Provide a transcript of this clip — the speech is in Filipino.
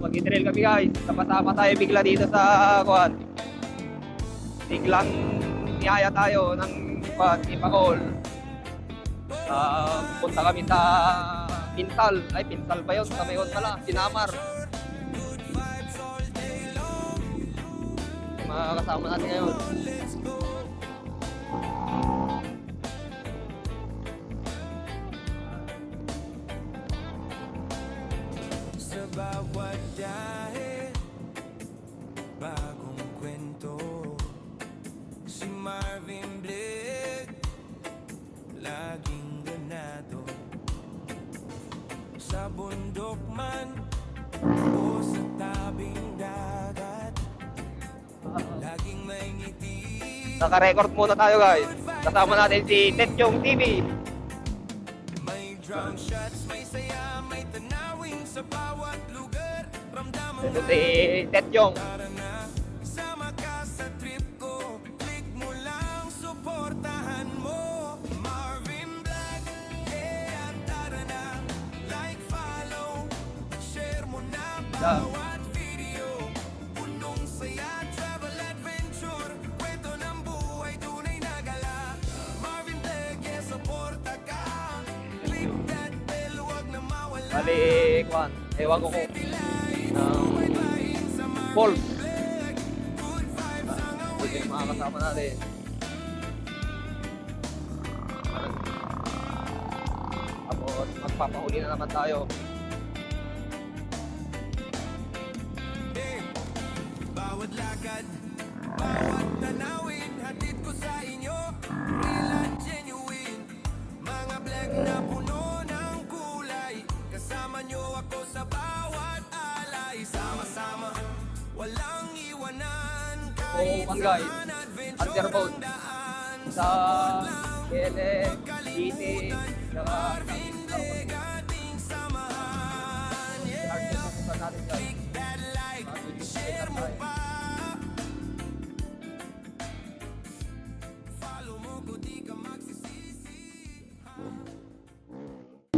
mag-trail kami guys. Sama-sama tayo bigla dito sa kuan. Biglang niyaya tayo ng kuan, Ipakol. Ah, punta kami sa Pintal. Ay, Pintal ba yun? Sa Mayon pala, Sinamar. Mga kasama natin ngayon. Bawat dahil Bagong kwento Si Marvin Blake Laging ganado Sa bundok man O sa tabing dagat Laging may ngiti Naka-record muna tayo guys. Kasama natin si Ted Chong TV. May drum shots, may saya, may tanawin Ito si. Tara na, sama ka sa trip ko Click mo lang, suportahan mo Marvin Black, yeah, tara na Like, follow, share mo na. Bali, kuan. Ewan ko kung um, Paul. Ito yung mga kasama natin. Tapos magpapahuli na naman tayo. Bawat lakad, bawat tanawin ako sa bawat alay. Sama-sama, walang iwanan. Kahit Oo, guys. saan adventure ang daan Sa KLM, GT, saka Marvin Vegas